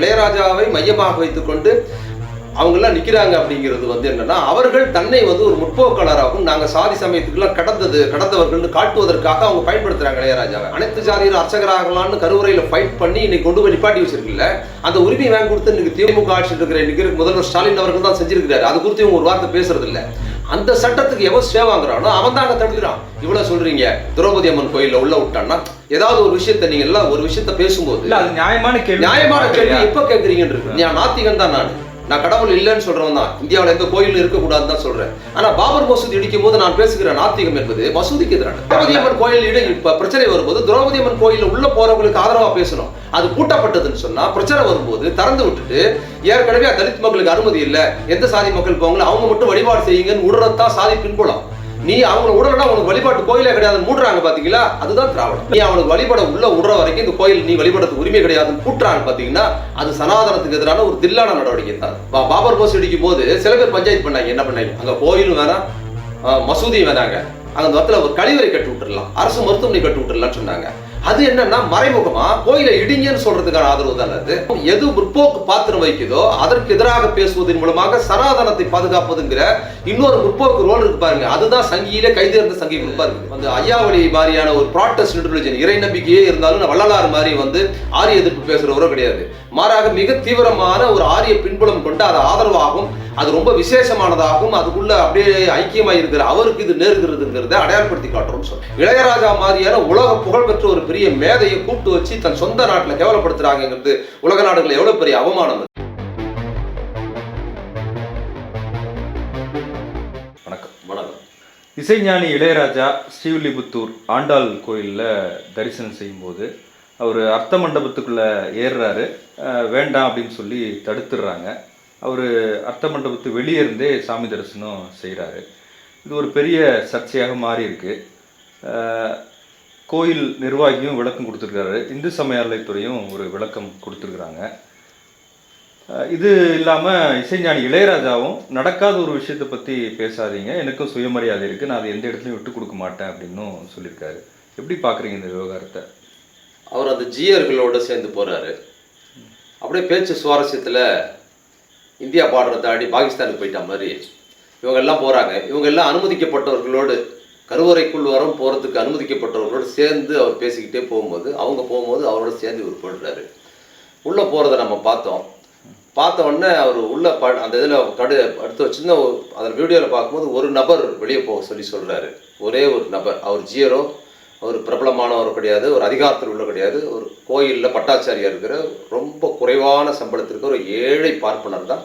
இளையராஜாவை மையமாக வைத்துக்கொண்டு அவங்கெல்லாம் நிற்கிறாங்க அப்படிங்கிறது வந்து என்னன்னா அவர்கள் தன்னை வந்து ஒரு முற்போக்காளராகவும் நாங்கள் சாதி சமயத்துக்குலாம் கடந்தது கடந்தவர்கள்னு காட்டுவதற்காக அவங்க பயன்படுத்துகிறாங்க இளையராஜாவை. அனைத்து ஜாதியில் அர்ச்சகராகலாம்னு கருவறையில் ஃபைட் பண்ணி இன்னைக்கு கொண்டு போய் நிப்பாட்டி வச்சிருக்கல அந்த உரிமையை வாங்கி கொடுத்து இன்னைக்கு திமுக ஆட்சி இருக்கிற இன்னைக்கு முதல்வர் ஸ்டாலின் அவர்கள் தான் செஞ்சிருக்கிறாரு. அது குறித்து இவங்க ஒரு வார்த்தை பேசுறது இல்லை அந்த சட்டத்துக்கு எவன் ஸ்டே வாங்குறானோ அவன் தான் அங்கே தடுக்கிறான் இவ்வளவு சொல்றீங்க. திரௌபதி அம்மன் கோயில்ல உள்ள விட்டான்னா ஏதாவது ஒரு விஷயத்த நீங்க எல்லாம் ஒரு விஷயத்த பேசும்போது இல்ல அது நியாயமான கேள்வி. நியாயமான கேள்வி. எப்ப கேட்குறீங்கன்னு இருக்கு. நான் நாத்திகன் தான் நான். நான் கடவுள் இல்லைன்னு சொல்றவன் தான். இந்தியாவில் எந்த கோயிலும் இருக்கக்கூடாதுன்னு தான் சொல்றேன். ஆனா பாபர் மசூதி இடிக்கும் போது நான் பேசுகிற நாத்திகம் என்பது மசூதிக்கு எதிரான திரௌபதி அம்மன் கோயில் இட இப்ப பிரச்சனை வரும்போது திரௌபதி அம்மன் கோயில்ல உள்ள போறவங்களுக்கு ஆதரவா பேசணும். அது பூட்டப்பட்டதுன்னு சொன்னா பிரச்சனை வரும்போது திறந்து விட்டுட்டு ஏற்கனவே தலித் மக்களுக்கு அனுமதி இல்லை. எந்த சாதி மக்கள் போங்களோ அவங்க மட்டும் வழிபாடு செய்யுங்கன்னு உடறத்தான் சாதி பின்புலம். நீ அவங்களை விடலன்னா உனக்கு வழிபாட்டு கோயிலே கிடையாது மூடுறாங்க பாத்தீங்களா? அதுதான் திராவிடம். நீ அவனுக்கு வழிபட உள்ள விடுற வரைக்கும் இந்த கோயில் நீ வழிபடத்துக்கு உரிமை கிடையாதுன்னு கூட்டுறாங்க பாத்தீங்கன்னா அது சனாதனத்துக்கு எதிரான ஒரு தில்லான நடவடிக்கை தான். பா- பாபர் போஸ் இடிக்கும் போது சில பேர் பஞ்சாயத்து பண்ணாங்க. என்ன பண்ணாங்க? அங்க கோயிலும் வேணாம் மசூதியும் வேணாங்க. அந்த இடத்துல ஒரு கழிவறை கட்டி விட்டுடலாம் அரசு மருத்துவமனை கட்டி விட்டுடலாம்னு சொன்னாங்க. அது என்னன்னா மறைமுகமா கோயிலை இடிங்கன்னு சொல்றதுக்கான ஆதரவு தானே அது. எது முற்போக்கு பாத்திரம் வைக்குதோ அதற்கு எதிராக பேசுவதன் மூலமாக சனாதனத்தை பாதுகாப்பதுங்கிற இன்னொரு முற்போக்கு ரோல் இருக்கு பாருங்க. அதுதான் சங்கியிலே கைதேர்ந்த சங்கி குரூப்பா இருக்கு அந்த ஐயாவளி மாதிரியான ஒரு ப்ராட்டஸ்ட் ரிலிஜன் இறை நம்பிக்கையே இருந்தாலும் நான் வள்ளலார் மாதிரி வந்து ஆரிய எதிர்ப்பு பேசுறவரோ கிடையாது. மாறாக மிக தீவிரமான ஒரு ஆரிய பின்புலம் கொண்டு அது ஆதரவாகும். அது ரொம்ப விசேஷமானதாகும். அதுக்குள்ள அப்படியே ஐக்கியமா இருக்கிற அவருக்கு இது நேருகிறதுங்கிறத அடையாளப்படுத்தி காட்டுறோம்னு சொல்லி இளையராஜா மாதிரியான உலக புகழ்பெற்ற ஒரு பெரிய மேதையை கூப்பிட்டு வச்சு தன் சொந்த நாட்டில் கேவலப்படுத்துறாங்கிறது உலக நாடுகள் எவ்வளவு பெரிய அவமானம் வணக்கம். வணக்கம். இசைஞானி இளையராஜா ஸ்ரீவில்லிபுத்தூர் ஆண்டாள் கோயிலில் தரிசனம் செய்யும்போது அவர் அர்த்த மண்டபத்துக்குள்ளே ஏறுறாரு. வேண்டாம் அப்படின்னு சொல்லி தடுத்துடுறாங்க. அவர் அர்த்த மண்டபத்து வெளியே இருந்தே சாமி தரிசனம் செய்கிறாரு இது ஒரு பெரிய சர்ச்சையாக மாறி இருக்கு கோயில் நிர்வாகியும் விளக்கம் கொடுத்துருக்காரு. இந்து சமய அறநிலைத்துறையும் ஒரு விளக்கம் கொடுத்துருக்குறாங்க. இது இல்லாமல் இசைஞானி இளையராஜாவும் நடக்காத ஒரு விஷயத்தை பற்றி பேசாதீங்க. எனக்கும் சுயமரியாதை இருக்குது நான் அதை எந்த இடத்துலையும் விட்டு கொடுக்க மாட்டேன் அப்படின்னும் சொல்லியிருக்காரு. எப்படி பார்க்குறீங்க இந்த விவகாரத்தை? அவர் அந்த ஜியர்களோட சேர்ந்து போகிறாரு அப்படியே பேச்சு சுவாரஸ்யத்தில் இந்தியா பார்டரை தாண்டி பாகிஸ்தானுக்கு போயிட்ட மாதிரி. இவங்க எல்லாம் இவங்கெல்லாம் இவங்க எல்லாம் அனுமதிக்கப்பட்டவர்களோடு கருவறைக்குள் வரம் போகிறதுக்கு அனுமதிக்கப்பட்டவர்களோடு சேர்ந்து அவர் பேசிக்கிட்டே போகும்போது அவங்க போகும்போது அவரோட சேர்ந்து இவர் போடுறாரு உள்ளே போகிறத நம்ம பார்த்தோம். பார்த்த உடனே அவர் உள்ள ப அந்த இதில் கடு அடுத்த ஒரு சின்ன அதில் வீடியோவில் பார்க்கும்போது ஒரு நபர் வெளியே போக சொல்லி சொல்கிறாரு ஒரே ஒரு நபர். அவர் ஜியரோ ஒரு பிரபலமானவர் கிடையாது ஒரு அதிகாரத்தில் உள்ள கிடையாது ஒரு கோயிலில் பட்டாச்சாரியாக இருக்கிற ரொம்ப குறைவான சம்பளத்திற்கு ஒரு ஏழை பார்ப்பனர் தான்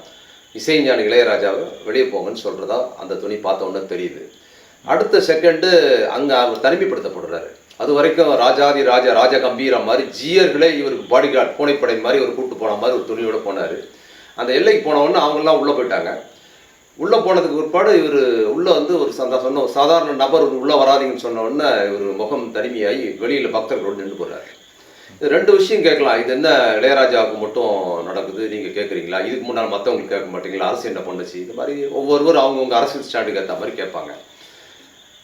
இசைஞானி இளையராஜாவை வெளியே போங்கன்னு சொல்கிறதா அந்த துணி பார்த்த உடனே தெரியுது. அடுத்த செகண்டு அங்கே அவர் தனிமைப்படுத்தப்படுறாரு. அது வரைக்கும் ராஜாதி ராஜா ராஜ கம்பீரம் மாதிரி ஜியர்களே இவருக்கு பாடி கார்டு பூனைப்படை மாதிரி ஒரு கூட்டு போன மாதிரி ஒரு துணியோட போனார். அந்த எல்லைக்கு போனவொன்னே அவங்கெல்லாம் உள்ளே போயிட்டாங்க. உள்ளே போனதுக்கு பிற்பாடு இவர் உள்ளே வந்து ஒரு சந்தா சொன்ன ஒரு சாதாரண நபர் உள்ளே வராதீங்கன்னு சொன்ன உடனே இவர் முகம் தனிமையாகி வெளியில் பக்தர்களோடு நின்று போகிறாரு இது ரெண்டு விஷயம் கேட்கலாம். இது என்ன இளையராஜாவுக்கு மட்டும் நடக்குது? நீங்கள் கேட்குறீங்களா இதுக்கு முன்னால் மற்றவங்களுக்கு கேட்க மாட்டீங்களா? அரசு என்ன பண்ணுச்சு? இது மாதிரி ஒவ்வொருவரும் அவங்கவுங்க அரசியல் ஸ்டாண்டுக்கு ஏற்ற மாதிரி கேட்பாங்க.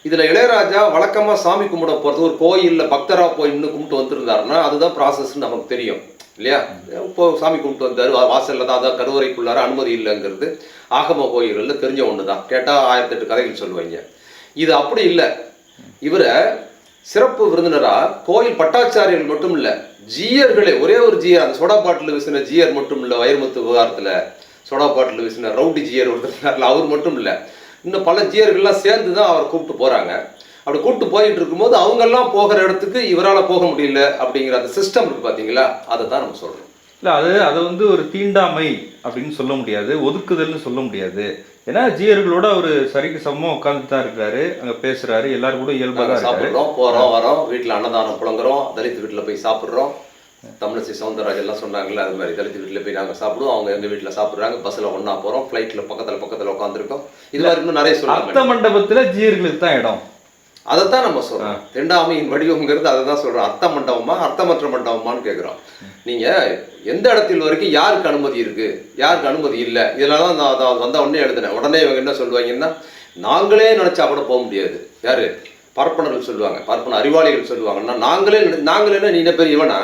இதில் இளையராஜா வழக்கமாக சாமி கும்பிட போகிறது ஒரு கோயிலில் பக்தராக போய் இன்னும் கும்பிட்டு வந்திருந்தாருன்னா அதுதான் ப்ராசஸ்ன்னு நமக்கு தெரியும். இல்லையா? இப்போ சாமி கும்பிட்டு வந்தார். வாசலில் தான் அதான் கருவறைக்குள்ளார அனுமதி இல்லைங்கிறது ஆகம கோயில்களில் தெரிஞ்ச ஒன்று தான் கேட்டால் ஆயிரத்தெட்டு கதைகள் சொல்லுவாங்க. இது அப்படி இல்லை. இவரை சிறப்பு விருந்தினராக கோயில் பட்டாச்சாரியர்கள் மட்டும் இல்லை ஜீயர்களே ஒரே ஒரு ஜீயர் அந்த சோடா பாட்டில் வீசின ஜீயர் மட்டும் இல்லை வைரமுத்து விவகாரத்தில் சோடா பாட்டில் வீசின ரவுடி ஜீயர் ஒருத்தர் அவர் மட்டும் இல்லை. இன்னும் பல ஜீயர்கள்லாம் சேர்ந்து தான் அவரை கூப்பிட்டு போகிறாங்க அப்படி கூப்பிட்டு போயிட்டு இருக்கும்போது அவங்கெல்லாம் போகிற இடத்துக்கு இவரால் போக முடியல அப்படிங்கிற அந்த சிஸ்டம் இருக்கு பார்த்தீங்களா அதை தான் நம்ம சொல்கிறோம் இல்லை அது அதை வந்து ஒரு தீண்டாமை அப்படின்னு சொல்ல முடியாது ஒதுக்குதல்னு சொல்ல முடியாது. ஏன்னா ஜீயர்களோட அவர் சரிக்கு சமமாக உட்காந்து தான் இருக்காரு அங்கே பேசுறாரு எல்லாரும் கூட இயல்பாக தான் சாப்பிட்றோம் போகிறோம் வரோம் வீட்டில் அன்னதானம் புழங்குறோம் தலித் வீட்டில் போய் சாப்பிட்றோம். தமிழிசை சவுந்தரராஜ் எல்லாம் சொன்னாங்கல்ல அது மாதிரி தலித் வீட்டில் போய் நாங்கள் சாப்பிடுவோம் அவங்க எங்கள் வீட்டில் சாப்பிட்றாங்க பஸ்ஸில் ஒன்றா போகிறோம் ஃப்ளைட்டில் பக்கத்தில் பக்கத்தில் உட்காந்துருக்கோம் இது மாதிரி இன்னும் நிறைய அர்த்த சொல்லுவாங்க மண்டபத்தில் ஜீயர்களுக்கு தான் இடம். அதைத்தான் நம்ம சொல்றோம். தெண்டாமையின் வடிவம்ங்கிறது அதை தான் சொல்றோம். அர்த்த மண்டபமா அர்த்தமற்ற மண்டபமான்னு கேட்குறோம் நீங்க எந்த இடத்தில் வரைக்கும் யாருக்கு அனுமதி இருக்கு? யாருக்கு அனுமதி இல்லை? இதெல்லாம் தான் நான் நான் வந்த உடனே எழுதினேன். உடனே இவங்க என்ன சொல்லுவாங்கன்னா நாங்களே நினைச்சா கூட போக முடியாது. யாரு? பார்ப்பனர்கள் சொல்லுவாங்க. பார்ப்பன அறிவாளிகள் சொல்லுவாங்கன்னா நாங்களே நாங்களே என்ன நீ என்ன பெரிய இவனா?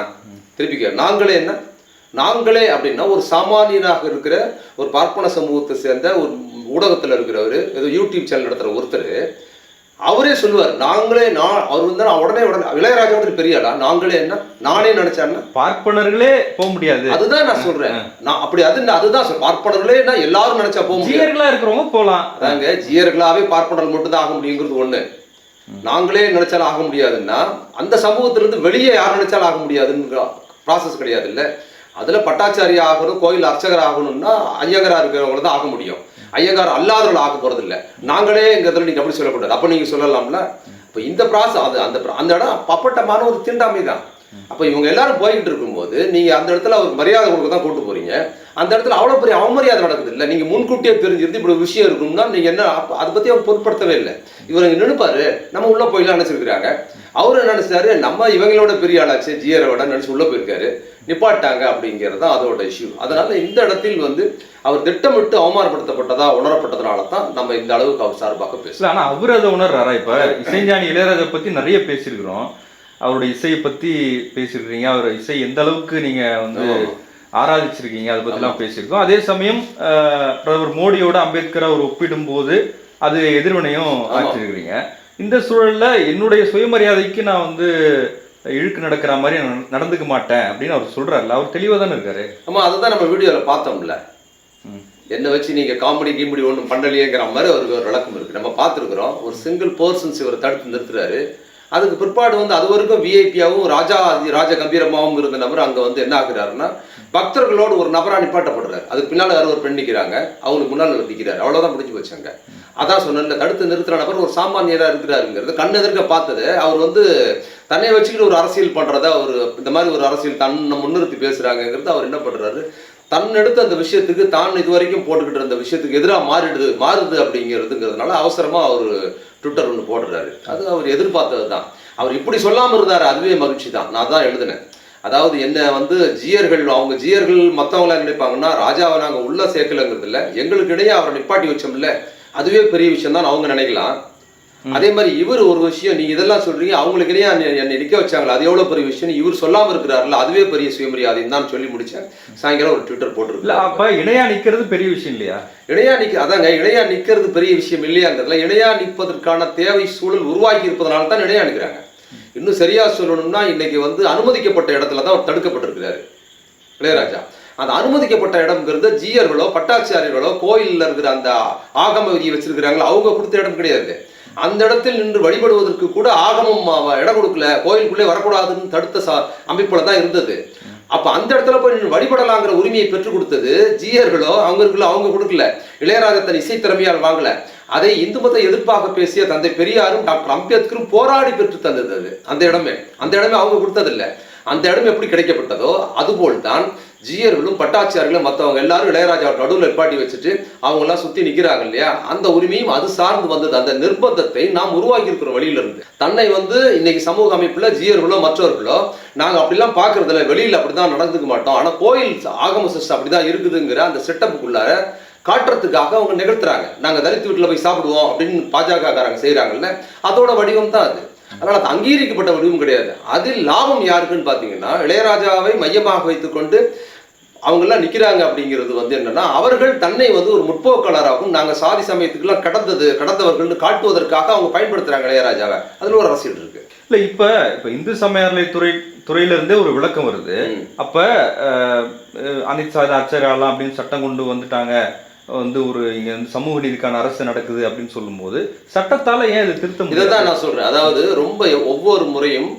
திருப்பி கேளு. நாங்களே என்ன? நாங்களே அப்படின்னா ஒரு சாமானியனாக இருக்கிற ஒரு பார்ப்பன சமூகத்தை சேர்ந்த ஒரு ஊடகத்தில் இருக்கிறவர் ஏதோ யூடியூப் சேனல் நடத்துகிற ஒருத்தர் அவரே சொல்லுவார் நாங்களே நான் அவர் வந்து உடனே உடனே இளையராஜா வந்து பெரிய ஆளா நாங்களே என்ன? நானே நினைச்சேன்னா பார்ப்பனர்களே போக முடியாது. அதுதான் நான் சொல்றேன். நான் அப்படி அது அதுதான் பார்ப்பனர்களே நான் எல்லாரும் நினைச்சா போக ஜீயர்களா இருக்கிறவங்க போலாம். அதாங்க ஜீயர்களாவே பார்ப்பனர்கள் மட்டும்தான் ஆக முடியுங்கிறது ஒண்ணு. நாங்களே நினைச்சாலும் ஆக முடியாதுன்னா அந்த சமூகத்திலிருந்து வெளியே யார் நினைச்சாலும் ஆக முடியாதுன்னு ப்ராசஸ் கிடையாது இல்ல. அதுல பட்டாச்சாரி ஆகணும் கோயில் அர்ச்சகர் ஆகணும்னா ஐயங்கரா இருக்கிறவங்க தான் ஆக முடியும். ஐயங்கார் அல்லாதவர்கள் ஆக்க போறது இல்ல நாங்களே எங்க நீங்க அப்படி சொல்லக்கூடாது. அப்ப நீங்க சொல்லலாம்ல? இப்ப இந்த ப்ராசஸ் அது அந்த அந்த இடம் பப்பட்டமான ஒரு தீண்டாமை தான். அப்ப இவங்க எல்லாரும் போய்கிட்டு இருக்கும்போது நீங்க அந்த இடத்துல அவருக்கு மரியாதை கொடுக்க தான் கூட்டு போறீங்க. அந்த இடத்துல அவ்வளவு பெரிய அவமரியாதை நடக்குது இல்ல? நீங்க முன்கூட்டியே தெரிஞ்சிருந்து இப்படி ஒரு விஷயம் இருக்கும்னா நீங்க என்ன அதை பத்தி அவர் பொருட்படுத்தவே இல்லை. இவர் நினைப்பாரு நம்ம உள்ள போயிலாம் நினைச்சிருக்கிறாங்க. அவரு என்ன நினைச்சாரு? நம்ம இவங்களோட பெரிய ஆளாச்சு ஜியரோட நினைச்சு உள்ள போயிருக்காரு. நிப்பாட்டாங்க அப்படிங்கிறது தான் அதோட இஷ்யூ அதனால இந்த இடத்தில் வந்து அவர் திட்டமிட்டு அவமானப்படுத்தப்பட்டதா உணரப்பட்டதுனால தான் நம்ம இந்த அளவுக்கு அவர் சார்பாக பேசுறோம். இல்ல ஆனா அவர் அதை உணர்றாரா இப்ப? இசைஞானி இளையராஜா பத்தி நிறைய பேசியிருக்கிறோம். அவருடைய இசையை பத்தி பேசியிருக்கீங்க அவர் இசை எந்த அளவுக்கு நீங்க வந்து. ஆராதிச்சிருக்கீங்க அதை பத்திலாம் பேசியிருக்கோம் அதே சமயம் பிரதமர் மோடியோட அம்பேத்கரை அவர் ஒப்பிடும்போது அது எதிர்வினையும். ஆச்சிருக்கிறீங்க இந்த சூழல்ல என்னுடைய சுயமரியாதைக்கு நான் வந்து இழுக்கு நடக்கிற மாதிரி நான் நடந்துக்க மாட்டேன் அப்படின்னு அவர் சொல்றாருல்ல. அவர் தெளிவா தானே இருக்காரு. ஆமா அதுதான் நம்ம வீடியோல பார்த்தோம்ல. என்ன வச்சு நீங்க காமெடி கீமெடி ஒன்றும் பண்ணலையேங்கிற மாதிரி அவருக்கு ஒரு விளக்கம் இருக்கு. நம்ம பார்த்துருக்குறோம் ஒரு சிங்கிள் பர்சன்ஸ் இவர் தடுத்து நிறுத்துறாரு. அதுக்கு பிற்பாடு வந்து அது வரைக்கும் விஐபியாவும் ராஜா அதி- ராஜ கம்பீரமாவும் இருந்த நபர் அங்க வந்து என்ன ஆகுறாருன்னா பக்தர்களோடு ஒரு நபரா நிப்பாட்டப்படுறாரு. அதுக்கு பின்னால யாரோ ஒரு பெண் நிக்கிறாங்க. அவங்களுக்கு முன்னால் அவர் நிக்கிறாரு அவ்வளவுதான் முடிஞ்சு வச்சாங்க அதான் சொன்னேன்ல தடுத்து நிறுத்துற நபர் ஒரு சாமானியராக இருக்கிறாருங்கிறது. கண்ணெதிர்க்க பார்த்தது. அவர் வந்து தன்னை வச்சுக்கிட்டு ஒரு அரசியல் பண்ணுறதா அவர் இந்த மாதிரி ஒரு அரசியல் தன்னை முன்னிறுத்தி பேசுகிறாங்கிறது அவர் என்ன பண்ணுறாரு தன் எடுத்த அந்த விஷயத்துக்கு தான் இது வரைக்கும் போட்டுக்கிட்டு இருந்த விஷயத்துக்கு எதிராக மாறிடுது மாறுது அப்படிங்கிறதுங்கிறதுனால அவசரமாக அவர் ட்விட்டர் ஒன்று போடுறாரு அது அவர் எதிர்பார்த்தது தான் அவர் இப்படி சொல்லாமல் இருந்தார் அதுவே மகிழ்ச்சி தான் நான் தான் எழுதினேன். அதாவது என்ன வந்து ஜியர்கள் அவங்க ஜியர்கள் மற்றவங்களாம் நினைப்பாங்கன்னா ராஜாவை நாங்கள் உள்ள சேர்க்கலங்கிறது இல்ல. எங்களுக்கு இடையே அவரை நிப்பாட்டி வச்சோம்ல. அதுவே பெரிய விஷயம் தான் அவங்க நினைக்கலாம். அதே மாதிரி இவர் ஒரு விஷயம் நீங்க இதெல்லாம் சொல்றீங்க அவங்களுக்கு இடையே என்னை நிக்க வச்சாங்களா? அது எவ்வளவு பெரிய விஷயம்? இவர் சொல்லாம இருக்கிறாருல அதுவே பெரிய சுயமரியாதைன்னு தான் சொல்லி முடிச்சேன். சாயங்காலம் ஒரு ட்விட்டர் இல்ல போட்டிருக்கல அப்ப இணையா நிக்கிறது பெரிய விஷயம் இல்லையா? இணையா நிக்க அதாங்க இணையா நிக்கிறது பெரிய விஷயம் இல்லையாங்கிறதுல இணையா நிற்பதற்கான தேவை சூழல் உருவாக்கி இருப்பதனால தான் இணையா நிக்கிறாங்க. இன்னும் சரியா சொல்லணும்னா இன்னைக்கு வந்து அனுமதிக்கப்பட்ட இடத்துல தான் அவர் தடுக்கப்பட்டிருக்கிறாரு. இளையராஜா. அந்த அனுமதிக்கப்பட்ட இடம்ங்கிறது ஜீயர்களோ பட்டாச்சாரியர்களோ கோயில்ல இருக்கிற அந்த ஆகம விதியை வச்சிருக்கிறாங்களோ அவங்க கொடுத்த இடம் கிடையாது. அந்த இடத்தில் நின்று வழிபடுவதற்கு கூட ஆகமம் இடம் கொடுக்கல கோயிலுக்குள்ளே வரக்கூடாதுன்னு தடுத்த சா அமைப்புல தான் இருந்தது. அப்ப அந்த இடத்துல போய் நின்று வழிபடலாங்கிற உரிமையை பெற்றுக் கொடுத்தது ஜீயர்களோ அவங்களுக்குள்ள அவங்க கொடுக்கல. இளையராஜா தன் இசை திறமையால் வாங்கல. அதை இந்து மத எதிர்ப்பாக பேசிய தந்தை பெரியாரும் டாக்டர் அம்பேத்கரும் போராடி பெற்று தந்தது அது. அந்த இடமே. அந்த இடமே அவங்க கொடுத்ததில்ல. அந்த இடம் எப்படி கிடைக்கப்பட்டதோ அதுபோல் தான் ஜீயர்களும் பட்டாச்சியார்களும் மற்றவங்க எல்லாரும் இளையராஜா நடுவில் நிப்பாட்டி வச்சுட்டு அவங்களாம் சுற்றி நிற்கிறாங்க இல்லையா? அந்த உரிமையும் அது சார்ந்து வந்தது. அந்த நிர்பந்தத்தை நாம் உருவாக்கி இருக்கிற வழியில இருந்து தன்னை வந்து இன்னைக்கு சமூக அமைப்புல ஜீயர்களோ மற்றவர்களோ நாங்கள் அப்படிலாம் பார்க்கறதில்ல. வெளியில் அப்படி அப்படிதான் நடந்துக்க மாட்டோம். ஆனால் கோயில் ஆகம சிஸ்டம் அப்படிதான் இருக்குதுங்கிற அந்த செட்டப்புக்குள்ளார காட்டுறதுக்காக அவங்க நிகழ்த்துறாங்க. நாங்கள் தலித்து வீட்டில் போய் சாப்பிடுவோம் அப்படின்னு பாஜக காரங்க செய்யறாங்கல்ல அதோட வடிவம் தான் அது. அதனால் அது அங்கீகரிக்கப்பட்ட வடிவம் கிடையாது. அதில் லாபம் யாருக்குன்னு பார்த்தீங்கன்னா இளையராஜாவை மையமாக வைத்துக்கொண்டு அவங்க எல்லாம் நிக்கிறாங்க அப்படிங்கிறது வந்து என்னன்னா அவர்கள் தன்னை வந்து ஒரு முற்போக்காளராகவும் நாங்க சாதி சமயத்துக்குலாம் கடந்தது கடந்தவர்கள்னு காட்டுவதற்காக அவங்க பயன்படுத்துறாங்க இளையராஜாவை. அதுல ஒரு அரசியல் இருக்கு. இல்ல இப்ப இப்ப இந்து சமய அறநிலைத்துறை துறையில இருந்தே ஒரு விளக்கம் வருது. அப்ப அனைத்து சாதி அர்ச்சகராலாம் அப்படின்னு சட்டம் கொண்டு வந்துட்டாங்க. வந்து ஒரு இங்க வந்து சமூக நீதிக்கான அரசு நடக்குது அப்படின்னு சொல்லும்போது சட்டத்தால ஏன் இது திருத்த இதை தான் நான் சொல்றேன். அதாவது ரொம்ப ஒவ்வொரு முறையும்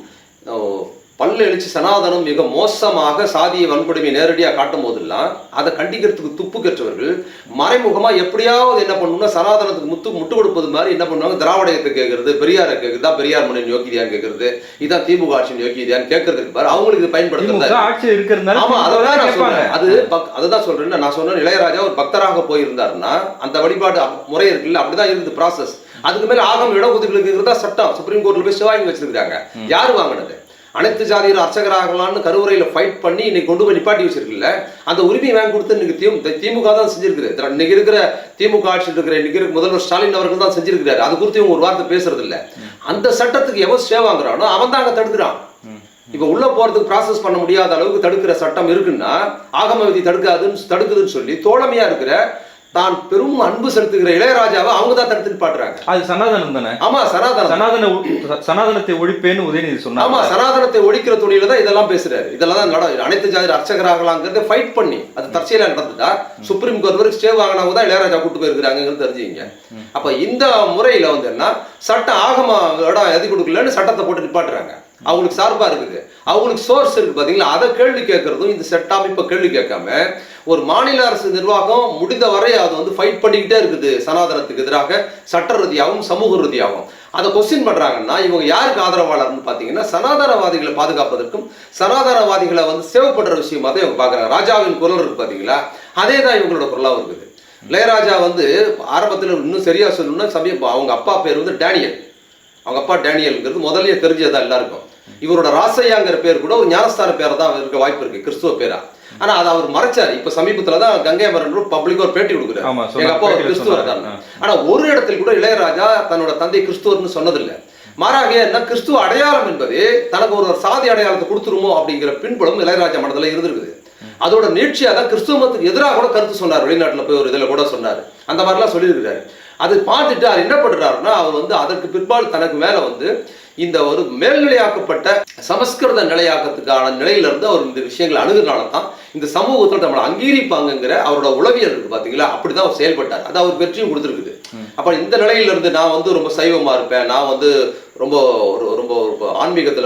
பல்லு எழுச்சி சனாதனம் மிக மோசமாக சாதிய வன்கொடுமை நேரடியாக காட்டும் போதெல்லாம் அதை கண்டிக்கிறதுக்கு துப்பு கற்றவர்கள் மறைமுகமா எப்படியாவது என்ன பண்ணணும்னா சனாதனத்துக்கு முத்து முட்டு கொடுப்பது மாதிரி என்ன பண்ணுவாங்க? திராவிடத்தை கேட்கறது பெரியாரை கேட்கறது தான் பெரியார் மண்ணின் யோக்கியதையான்னு கேட்கறது இதான் திமுக ஆட்சியின் யோக்கியதையான்னு கேட்கறதுக்கு பாரு அவங்களுக்கு இது பயன்படுத்துறது. ஆமா அதான் நான். சொல்றேன். அது அதுதான் சொல்றேன் நான் சொன்னேன். இளையராஜா ஒரு பக்தராக போயிருந்தாருன்னா அந்த வழிபாடு முறை இருக்குல்ல அப்படிதான் இருக்குது ப்ராசஸ் அதுக்கு மேல ஆகம் இடஒதுக்கீடுக்கு இருக்கிறதா சட்டம். சுப்ரீம் கோர்ட்ல போய் சிவாங்கி வச்சிருக்காங்க யாரு வாங்கினது? அனைத்து ஜாதியர் அர்ச்சகராகலாம்னு கருவறையில் ஃபைட் பண்ணி இன்னைக்கு கொண்டு போய் நிப்பாட்டி வச்சிருக்குல்ல அந்த உரிமையை வாங்கி கொடுத்து இன்னைக்கு திமுக திமுக தான் செஞ்சிருக்குது. இன்னைக்கு இருக்கிற திமுக ஆட்சியில் இருக்கிற இன்னைக்கு முதல்வர் ஸ்டாலின் அவர்கள் தான் செஞ்சிருக்கிறார். அது குறித்து இவங்க ஒரு வார்த்தை பேசுறது இல்ல அந்த சட்டத்துக்கு எவன் ஸ்டே வாங்குறானோ அவன் தான் அங்கே தடுக்கிறான். இப்போ உள்ள போறதுக்கு ப்ராசஸ் பண்ண முடியாத அளவுக்கு தடுக்கிற சட்டம் இருக்குன்னா ஆகம விதி தடுக்காதுன்னு தடுக்குதுன்னு சொல்லி தோழமையா இருக்கிற தான் பெரும் அன்பு செலுத்துகிற இளையராஜாவை அவங்க தான் தடுத்து நிப்பாட்டுறாங்க. அது சனாதனம் தானே? ஆமா சனாதனம். சனாதன சனாதனத்தை ஒழிப்பேன்னு உதயநிதி ஆமா சொன்னாங்க சனாதனத்தை ஒழிக்கிற துணியில தான் இதெல்லாம் பேசுறாரு. இதெல்லாம் தான் நட அனைத்து ஜாதி அர்ச்சகராகலாங்கிறத ஃபைட் பண்ணி அது தற்செயலா நடந்துட்டா சுப்ரீம் கோர்ட் வரைக்கும் ஸ்டே வாங்கினவங்க தான் இளையராஜா கூட்டு போயிருக்கிறாங்கிறது தெரிஞ்சுங்க அப்ப இந்த முறையில வந்து என்ன? சட்டம் ஆகமா இடம் எது கொடுக்கலன்னு சட்டத்தை போட்டு நிப்பாட்டுறாங்க. அவங்களுக்கு சார்பாக இருக்குது. அவங்களுக்கு சோர்ஸ் இருக்குது பார்த்தீங்களா அதை கேள்வி கேட்குறதும் இந்த சட்ட அமைப்பை கேள்வி கேட்காம ஒரு மாநில அரசு நிர்வாகம் முடிந்த வரை அது வந்து ஃபைட் பண்ணிக்கிட்டே இருக்குது. சனாதனத்துக்கு எதிராக சட்ட ரீதியாகவும் சமூக ரீதியாகவும். அதை கொஸ்டின் பண்ணுறாங்கன்னா இவங்க யாருக்கு ஆதரவாளர்னு பார்த்தீங்கன்னா சனாதனவாதிகளை பாதுகாப்பதற்கும் சனாதனவாதிகளை வந்து சேவ் பண்ற விஷயமா தான் இவங்க பார்க்குறாங்க ராஜாவின் குரல் இருக்குது பார்த்தீங்களா அதே தான் இவங்களோட குரலாகவும் இருக்குது. இளையராஜா வந்து ஆரம்பத்தில் இன்னும் சரியாக சொல்லணும்னா சமீப அவங்க அப்பா பேர் வந்து டேனியல். அவங்க அப்பா டேனியல்ங்கிறது முதல்ல தெரிஞ்சதா எல்லாருக்கும். இவரோட ராசையாங்கிற பேர் கூட ஒரு ஞானஸ்தான பேரை தான் இருக்க வாய்ப்பு இருக்கு கிறிஸ்துவ பேரா. ஆனா அதை அவர் மறைச்சார். இப்ப சமீபத்துல தான் கங்கை மரன் பப்ளிக் ஒரு பேட்டி கொடுக்குறாரு. எங்க அப்பா கிறிஸ்துவர். தான் ஆனா ஒரு இடத்தில் கூட இளையராஜா தன்னோட தந்தை கிறிஸ்துவர்னு சொன்னதில்லை. மாறாக என்ன கிறிஸ்துவ அடையாளம் என்பது தனக்கு ஒரு சாதி அடையாளத்தை கொடுத்துருமோ அப்படிங்கிற பின்புலம் இளையராஜா மனதில் இருந்திருக்குது. அதோட நீட்சியா தான் கிறிஸ்துவ மதத்துக்கு எதிராக கூட கருத்து சொன்னார். வெளிநாட்டுல போய் ஒரு இதுல கூட சொன்னார். அந்த மாதிரிலாம் சொல்லியிருக்கிறாரு. அது பார்த்துட்டு அவர் என்ன பண்றாருன்னா அவர் வந்து அதற்கு பிற்பாடு தனக்கு மேல வந்து இந்த ஒரு மேல்நிலையாக்கப்பட்ட சமஸ்கிருத நிலையாக்கத்துக்கான நிலையிலிருந்து அவர் இந்த விஷயங்களை அணுகுறனால தான் இந்த சமூகத்தில் நம்மளை அங்கீகரிப்பாங்கங்கிற அவரோட உளவியல் இருக்கு அப்படி அப்படிதான் அவர் செயல்பட்டார். அது அவர் வெற்றியும் கொடுத்துருக்குது. அப்போ இந்த நிலையிலிருந்து நான் வந்து ரொம்ப சைவமாக இருப்பேன். நான் வந்து ரொம்ப ஒரு ரொம்ப ஒரு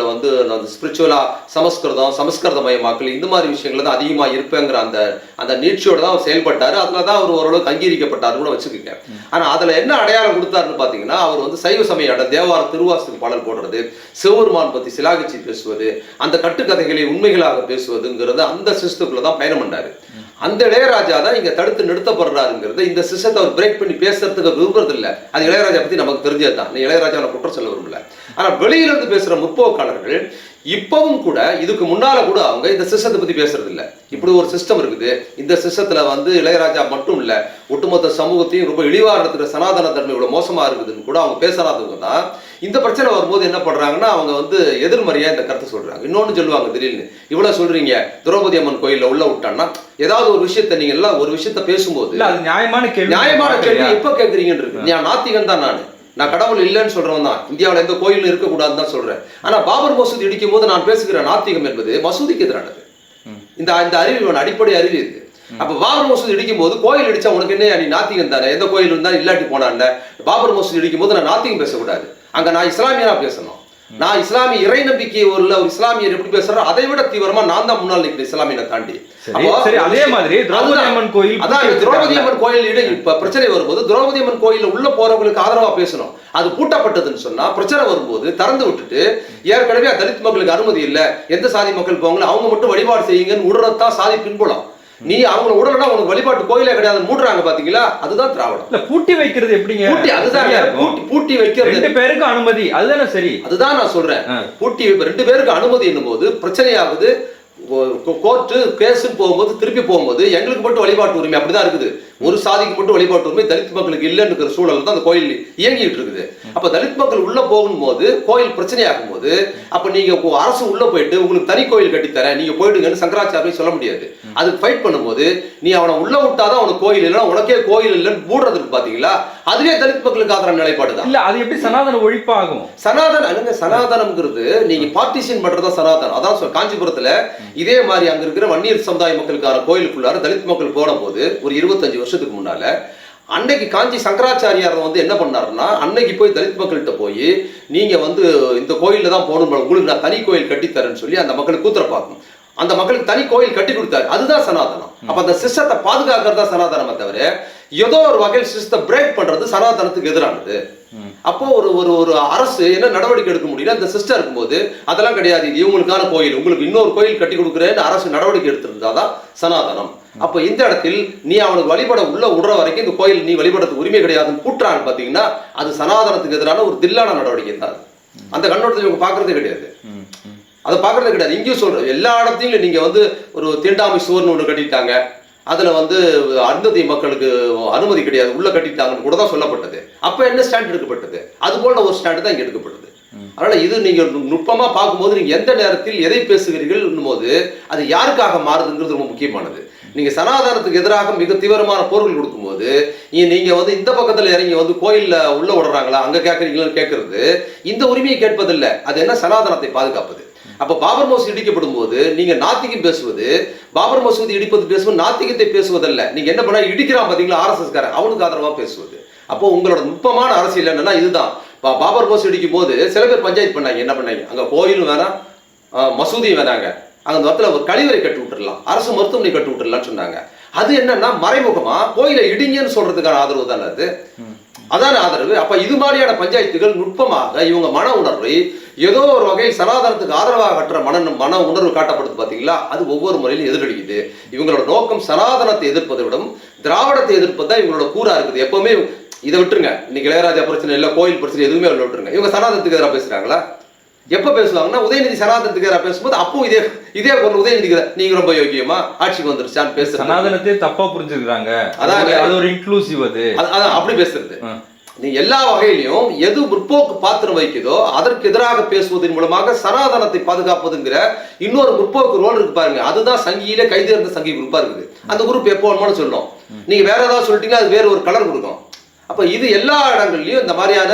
வந்து நான் ஸ்பிரிச்சுவலாக சமஸ்கிருதம் சமஸ்கிருத மயமாக்கல் இந்த மாதிரி விஷயங்கள் தான் அதிகமாக இருப்பேங்கிற அந்த அந்த நீட்சியோடு தான் அவர் செயல்பட்டாரு. அதில் தான் அவர் ஓரளவுக்கு அங்கீகரிக்கப்பட்டார் கூட வச்சுக்கோங்க. ஆனால் அதில் என்ன அடையாளம் கொடுத்தாருன்னு பார்த்தீங்கன்னா அவர் வந்து சைவ சமய தேவார திருவாசகம் பாடல் போடுறது சிவபெருமான் பற்றி சிலாகிச்சி பேசுவது அந்த கட்டுக்கதைகளை உண்மைகளாக பேசுவதுங்கிறது அந்த சிஸ்டத்துக்குள்ள தான் பயணம் பண்ணார். அந்த இளையராஜா தான் இங்க தடுத்து நிறுத்தப்படுறாருங்கிறத இந்த சிஸ்டத்தை அவர் பிரேக் பண்ணி பேசுறதுக்கு விரும்புறது இல்ல அது இளையராஜா பத்தி நமக்கு தெரிஞ்சது தான். இளையராஜா குற்றம் சொல்ல விரும்பல. ஆனா வெளியில இருந்து பேசுற முற்போக்காளர்கள் இப்பவும் கூட இதுக்கு முன்னால கூட அவங்க இந்த சிஸ்டத்தை பத்தி பேசுறது இல்ல இப்படி ஒரு சிஸ்டம் இருக்குது. இந்த சிஸ்டத்துல வந்து இளையராஜா மட்டும் இல்ல ஒட்டுமொத்த சமூகத்தையும் ரொம்ப இழிவா நடத்துகிற சனாதன தன்மை இவ்வளவு மோசமா இருக்குதுன்னு கூட அவங்க பேசாதவங்க தான் இந்த பிரச்சனை வரும்போது என்ன பண்றாங்கன்னா அவங்க வந்து எதிர்மறையா இந்த கருத்தை சொல்றாங்க. இன்னொன்னு சொல்லுவாங்க திடீர்னு இவ்வளவு சொல்றீங்க திரௌபதி அம்மன் கோயில்ல உள்ள விட்டான்னா ஏதாவது ஒரு விஷயத்தை நீங்க எல்லாம் ஒரு விஷயத்த பேசும்போது இல்ல அது நியாயமான கேள்வி. நியாயமான கேள்வி? எப்ப கேக்குறீங்கன்னு இருக்கு. நான் நாத்திகன் தான் நான். நான் கடவுள் இல்லைன்னு சொல்றவன் தான். இந்தியாவுல எந்த கோயிலும் இருக்கக்கூடாதுன்னு தான் சொல்றேன். ஆனா பாபர் மசூதி இடிக்கும் போது நான் பேசுகிற நாத்திகம் என்பது மசூதிக்கு எதிரானது. இந்த இந்த அறிவு இவன் அடிப்படை அறிவு இது. அப்ப பாபர் மசூதி இடிக்கும் போது கோயில் இடிச்சா உனக்கு என்ன நீ நாத்திகம் தானே? எந்த கோயில் இருந்தா இல்லாட்டி போனான்ல பாபர் மசூதி இடிக்கும் போது நான் நாத்திகம் பேசக்கூடாது. அங்க நான் இஸ்லாமியனா பேசணும் நான் இஸ்லாமிய இறை நம்பிக்கை உள்ள ஒரு இஸ்லாமியர் எப்படி பேசுறோம் அதை விட தீவிரமா நான் தான் முன்னால் நிற்கிறேன் இஸ்லாமியனை தாண்டி சரி அதே மாதிரி திரௌபதி. அம்மன் கோயில் அதான் திரௌபதி. அம்மன் கோயில் இப்ப பிரச்சனை வரும்போது திரௌபதி அம்மன் கோயில்ல உள்ள போறவங்களுக்கு ஆதரவா பேசணும் அது பூட்டப்பட்டதுன்னு சொன்னா பிரச்சனை வரும்போது திறந்து விட்டுட்டு ஏற்கனவே தலித் மக்களுக்கு அனுமதி இல்ல எந்த சாதி மக்கள் போவாங்களோ அவங்க மட்டும் வழிபாடு செய்யுங்கன்னு விடுறதுதான் சாதி பின்புலம் நீ அவங்கள விடலன்னா உனக்கு வழிபாட்டு கோயிலே கிடையாது மூடுறாங்க பாத்தீங்களா? அதுதான் திராவிடம். இல்ல பூட்டி வைக்கிறது எப்படிங்க? பூட்டி அதுதான்? பூட்டி பூட்டி வைக்கிறது. ரெண்டு பேருக்கு அனுமதி அதுதானே சரி? அதுதான் நான் சொல்றேன். பூட்டி ரெண்டு பேருக்கு அனுமதி என்னும்போது பிரச்சனையாகுது கோர்ட்டு கேஸுன்னு போகும்போது திருப்பி போகும்போது எங்களுக்கு மட்டும் வழிபாட்டு உரிமை அப்படிதான் இருக்குது. ஒரு சாதிக்கு மட்டும் வழிபாட்டு உரிமை தலித் மக்களுக்கு இல்லைன்னு சூழல் தான் அந்த கோயில் இயங்கிட்டு இருக்குது. அப்ப தலித் மக்கள் உள்ள போகும்போது கோயில் பிரச்சனையாகும் போது அப்ப நீங்க அரசு உள்ள போயிட்டு உங்களுக்கு தனி கோயில் கட்டித்தரேன் நீங்க போயிடுங்கன்னு சங்கராச்சாரியை சொல்ல முடியாது. அதுக்கு ஃபைட் பண்ணும்போது நீ அவனை உள்ள விட்டாதான் அவனுக்கு கோயில் இல்லைன்னா உனக்கே கோயில் இல்லைன்னு மூடுறதுக்கு பாத்தீங்களா? அதுவே தலித் மக்களுக்கு ஆதரவு நிலைப்பாடு தான் இல்ல அது எப்படி சனாதன ஒழிப்பாகும்? சனாதனம் அங்க சனாதனம்ங்கிறது நீங்க பார்ட்டிஷன் பண்றதா சனாதனம். அதான் காஞ்சிபுரத்துல இதே மாதிரி அங்க இருக்கிற வன்னியர் சமுதாய மக்களுக்கான கோயிலுக்குள்ளார தலித் மக்கள் போன போது ஒரு இருபத்தஞ்சு வருஷத்துக்கு முன்னால அன்னைக்கு காஞ்சி சங்கராச்சாரியார் வந்து என்ன பண்ணாருன்னா அன்னைக்கு போய் தலித் மக்கள்கிட்ட போய் நீங்க வந்து இந்த கோயில்ல தான் போகணும் உங்களுக்கு நான் தனி கோயில் கட்டித்தரேன்னு சொல்லி அந்த மக்களுக்கு கூத்துற பார்க்கணும் அந்த மக்களுக்கு தனி கோயில் கட்டி கொடுத்தாரு. அதுதான் சனாதனம். அப்ப அந்த சிஸ்டத்தை பாதுகாக்கிறதா சனாதனமே தவிர ஏதோ ஒரு வகையில் சிஸ்டத்தை பிரேக் பண்றது சனாதனத்துக்கு எதிரானது. அப்போ ஒரு ஒரு ஒரு அரசு என்ன நடவடிக்கை எடுக்க முடியல? அந்த சிஸ்டம் இருக்கும்போது அதெல்லாம் கிடையாது இவங்களுக்கான கோயில். உங்களுக்கு இன்னொரு கோயில் கட்டி கொடுக்குறேன்னு அரசு நடவடிக்கை எடுத்திருந்தாதான் சனாதனம். அப்ப இந்த இடத்தில் நீ அவனுக்கு வழிபட உள்ள விடுற வரைக்கும் இந்த கோயில் நீ வழிபடத்துக்கு உரிமை கிடையாதுன்னு கூட்டுறாங்க பாத்தீங்கன்னா அது சனாதனத்துக்கு எதிரான ஒரு தில்லான நடவடிக்கை தான். அந்த கண்ணோட்டத்தை இவங்க பாக்குறதே கிடையாது. அதை பார்க்கறது கிடையாது. இங்கேயும் சொல்ற எல்லா இடத்தையும் நீங்க வந்து ஒரு தீண்டாமை சுவர்னு ஒன்று கட்டிட்டாங்க. அதுல வந்து அருந்ததி மக்களுக்கு அனுமதி கிடையாது. உள்ள கட்டிட்டாங்கன்னு கூட தான் சொல்லப்பட்டது. அப்ப என்ன ஸ்டாண்ட் எடுக்கப்பட்டது? அது போல ஒரு ஸ்டாண்ட் தான் இங்க எடுக்கப்பட்டது. அதனால இது நீங்க நு- நுட்பமா பார்க்கும்போது நீங்க எந்த நேரத்தில் எதை பேசுகிறீர்கள் போது அது யாருக்காக மாறுதுங்கிறது ரொம்ப முக்கியமானது. நீங்க சனாதனத்துக்கு எதிராக மிக தீவிரமான போர்கள் கொடுக்கும்போது நீ- நீங்க வந்து இந்த பக்கத்துல இறங்கி வந்து கோயில்ல உள்ள விடுறாங்களா அங்க கேட்கறீங்களான்னு கேட்கறது இந்த உரிமையை கேட்பதில்லை. அது என்ன சனாதனத்தை பாதுகாப்பது? அப்போ பாபர் மசூதி இடிக்கப்படும் போது நீங்க நாத்திகம் பேசுவது பாபர் மசூதி இடிப்பது பேசுவது நாத்திகத்தை பேசுவதல்ல. நீங்க என்ன பண்ணால் இடிக்கிறான் பாத்தீங்களா? ஆர்எஸ்எஸ் காரன் அவனுக்கு ஆதரவா பேசுவது. அப்போ உங்களோட நுட்பமான அரசியல் என்னன்னா இதுதான். பா- பாபர் மசூதி இடிக்கும் போது சில பேர் பஞ்சாயத்து பண்ணாங்க. என்ன பண்ணாங்க? அங்க கோயிலும் வேணாம் மசூதியும் வேணாங்க. அங்க அந்த இடத்துல ஒரு கழிவறை கட்டி விட்டுடலாம் அரசு மருத்துவமனை கட்டி விட்டுடலாம்னு சொன்னாங்க. அது என்னன்னா மறைமுகமா கோயிலை இடிங்கன்னு சொல்றதுக்கான ஆதரவு தானே அது? அதான ஆதரவு அப்ப இது மாதிரியான பஞ்சாயத்துகள் நுட்பமாக இவங்க மன உணர்வை ஏதோ ஒரு வகையில் சனாதனத்துக்கு ஆதரவாக கட்டுற மன மன உணர்வு காட்டப்படுது பாத்தீங்களா? அது ஒவ்வொரு முறையிலும் எதிரொலிக்குது. இவங்களோட நோக்கம் சனாதனத்தை எதிர்ப்பதை விட திராவிடத்தை எதிர்ப்பது தான் இவங்களோட கூறா இருக்குது. எப்பவுமே இதை விட்டுருங்க. இன்னைக்கு இளையராஜா பிரச்சனை இல்லை கோயில் பிரச்சனை எதுவுமே உள்ள விட்டுருங்க. இவங்க சனாதனத்துக்கு எதிராக பேசுறாங்களா? எப்ப பேசுவாங்கன்னா உதயநிதி சனாதனத்துக்கு எதிராக பேசும்போது அப்போ இதே இதே பொருள் உதயநிதிக்கு எதிரா, நீங்க ரொம்ப யோக்கியமா? ஆட்சிக்கு வந்துருச்சான்னு பேசுறாங்க சனாதனத்தையே தப்பா புரிஞ்சிருக்காங்க அதாங்க. அது ஒரு இன்க்ளூசிவ் அது. அதான் அப்படி பேசுறது. நீ எல்லா வகையிலையும் எது முற்போக்கு பாத்திரம் வகிக்குதோ அதற்கு எதிராக பேசுவதன் மூலமாக சனாதனத்தை பாதுகாப்பதுங்கிற இன்னொரு முற்போக்கு ரோல் இருக்கு பாருங்க. அதுதான் சங்கியிலே கைதேர்ந்த சங்கி குரூப்பா இருக்குது. அந்த குரூப் எப்போ வேணுமானு சொல்லும். நீங்க வேற ஏதாவது சொல்லிட்டீங்கன்னா அது வேற ஒரு கலர் கொடுக்கும். அப்போ இது எல்லா இடங்கள்லையும் இந்த மாதிரியான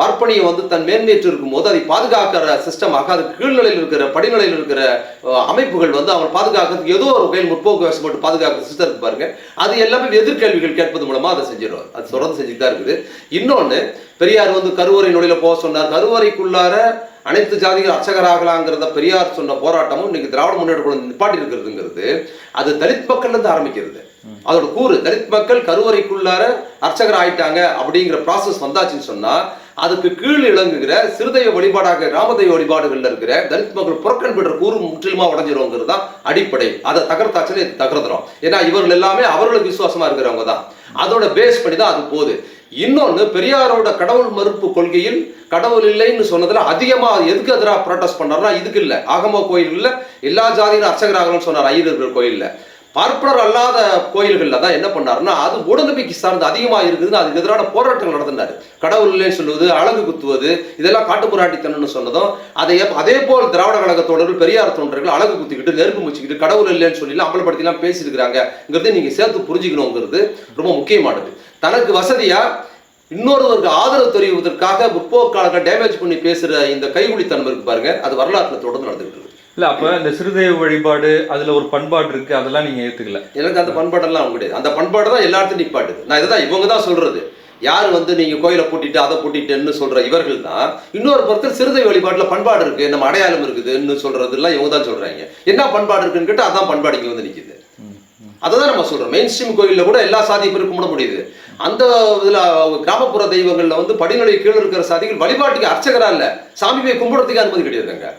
பார்ப்பனியை வந்து தன் மேன்மையற்று இருக்கும்போது அதை பாதுகாக்கிற சிஸ்டமாக அது கீழ்நிலையில் இருக்கிற படிநிலையில் இருக்கிற அமைப்புகள் வந்து அவங்க பாதுகாக்கிறதுக்கு ஏதோ ஒரு வகையில் முற்போக்கு வசப்பட்டு பாதுகாக்கிற சிஸ்டம் இருக்கு பாருங்க. அது எல்லாமே எதிர்கேள்விகள் கேட்பது மூலமா அதை செஞ்சிடும் அது தொடர்ந்து செஞ்சுட்டு தான் இருக்குது. இன்னொன்று பெரியார் வந்து கருவறை நொழியில் போக சொன்னார். கருவறைக்குள்ளார அனைத்து ஜாதிகள் அர்ச்சகராகலாங்கிறத பெரியார் சொன்ன போராட்டமும் இன்னைக்கு திராவிட முன்னேற்ற குழு நிப்பாட்டி இருக்கிறதுங்கிறது அது தலித் மக்கள்ல இருந்து ஆரம்பிக்கிறது. அதோட கூறு தலித் மக்கள் கருவறைக்குள்ளார அர்ச்சகர் ஆயிட்டாங்க அப்படிங்கிற ப்ராசஸ் வந்தாச்சுன்னு சொன்னா அதுக்கு கீழ் இழங்குகிற சிறுதெய்வ வழிபாடாக ராமதெய்வ வழிபாடுகள்ல இருக்கிற தலித் மக்கள் புறக்கணிப்பிடுற கூறு முற்றிலுமா உடஞ்சிருங்கிறது தான் அடிப்படை. அதை தகர்த்தாச்சுன்னு இது தகர்த்துறோம் ஏன்னா இவர்கள் எல்லாமே அவர்களுக்கு விசுவாசமா இருக்கிறவங்க தான். அதோட பேஸ் பண்ணி தான் அது போகுது. இன்னொன்னு பெரியாரோட கடவுள் மறுப்பு கொள்கையில் கடவுள் இல்லைன்னு சொன்னதுல அதிகமா எதுக்கு எதிராக ப்ரொட்டஸ்ட் பண்ணார்னா இதுக்கு இல்ல. ஆகம கோயில்ல எல்லா ஜாதியிலும் அர்ச்சகராகணும்னு சொன்னார் ஐயர்கள் கோயில்ல. பார்ப்பனர் அல்லாத கோயில்கள்ல தான் என்ன பண்ணாருன்னா அது உடனடிக்கு சார்ந்து அதிகமா இருக்குதுன்னு அதுக்கு எதிரான போராட்டங்கள் நடத்தினாரு. கடவுள் இல்லைன்னு சொல்லுவது அழகு குத்துவது இதெல்லாம் காட்டுப்புராட்டித்தனம்னு சொன்னதும் அதை அதே போல் திராவிட கழக தோழர்கள் பெரியார் தொண்டர்கள் அழகு குத்திக்கிட்டு நெருப்பு முச்சிக்கிட்டு கடவுள் இல்லைன்னு சொல்லி அம்பலப்படுத்திலாம் பேசியிருக்கிறாங்கிறது நீங்க சேர்த்து புரிஞ்சுக்கணுங்கிறது ரொம்ப முக்கியமானது. தனக்கு வசதியா இன்னொருவருக்கு ஆதரவு தெரிவிப்பதற்காக முற்போக்காளர்கள் டேமேஜ் பண்ணி பேசுற இந்த கைகுலித்தனம் இருக்கு பாருங்க அது வரலாற்றுல தொடர்ந்து நடந்துகிட்டு இல்லை அப்போ இந்த சிறுதெய்வ வழிபாடு அதில் ஒரு பண்பாடு இருக்கு அதெல்லாம் நீங்கள் ஏற்றுக்கல எனக்கு அந்த பண்பாடெல்லாம் அவங்க கிடையாது. அந்த பண்பாடு தான் எல்லாத்தையும் நிப்பாட்டுது. நான் இதை தான் இவங்க தான் சொல்கிறது யார் வந்து நீங்கள் கோயிலை பூட்டிட்டு அதை பூட்டிட்டுன்னு சொல்கிற இவர்கள் தான் இன்னொரு பொறுத்தர் சிறுதெய்வ வழிபாட்டில் பண்பாடு இருக்குது நம்ம அடையாளம் இருக்குதுன்னு சொல்கிறதுலாம் இவங்க தான் சொல்கிறாங்க என்ன பண்பாடு இருக்குன்னு கேட்டால் அதான் பண்பாடு இங்கே வந்து நிற்கிது அதை தான் நம்ம சொல்கிறோம் மெயின் ஸ்ட்ரீம் கோயிலில் கூட எல்லா சாதி பேரும் கும்பிட முடியுது. அந்த இதில் கிராமப்புற தெய்வங்களில் வந்து படிநிலை கீழே இருக்கிற சாதிகள் வழிபாட்டுக்கு அர்ச்சகரா இல்லை. சாமி போய் கும்பிடுறதுக்கு அனுமதி கிடையாதுங்க.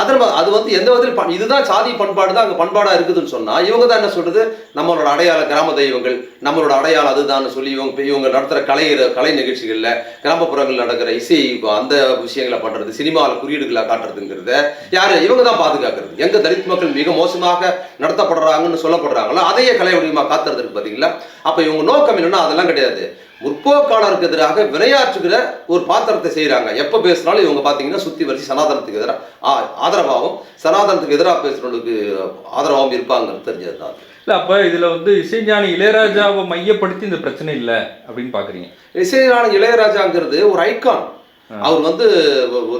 அதன் அது வந்து எந்த விதத்தில் பண் இதுதான் சாதி பண்பாடு தான் அங்கே பண்பாடாக இருக்குதுன்னு சொன்னால் இவங்க தான் என்ன சொல்கிறது நம்மளோட அடையாள கிராம தெய்வங்கள் நம்மளோட அடையாளம் அதுதான்னு சொல்லி இவங்க இவங்க நடத்துகிற கலை கலை நிகழ்ச்சிகளில் கிராமப்புறங்கள் நடக்கிற இசை அந்த விஷயங்களை பண்ணுறது சினிமாவில் குறியீடுகளை காட்டுறதுங்கிறத யார் இவங்க தான் பாதுகாக்கிறது. எங்கே தலித் மக்கள் மிக மோசமாக நடத்தப்படுறாங்கன்னு சொல்லப்படுறாங்களோ அதையே கலை வடிவமாக காத்துறதுக்கு பார்த்தீங்களா அப்போ இவங்க நோக்கம் என்னன்னா அதெல்லாம் கிடையாது. முற்போக்காளருக்கு எதிராக வினையாற்றுகிற ஒரு பாத்திரத்தை செய்றாங்க. எப்ப பேசினாலும் இவங்க பாத்தீங்கன்னா சுத்தி வரிசை சனாதனத்துக்கு எதிராக ஆதரவாகவும் சனாதனத்துக்கு எதிராக பேசுறவங்களுக்கு ஆதரவாகவும் இருப்பாங்கன்னு தெரிஞ்சதுதான். இல்ல அப்ப இதுல வந்து இசைஞானி இளையராஜாவை மையப்படுத்தி இந்த பிரச்சனை இல்ல அப்படின்னு பாக்குறீங்க. இசைஞான இளையராஜாங்கிறது ஒரு ஐகான் அவர் வந்து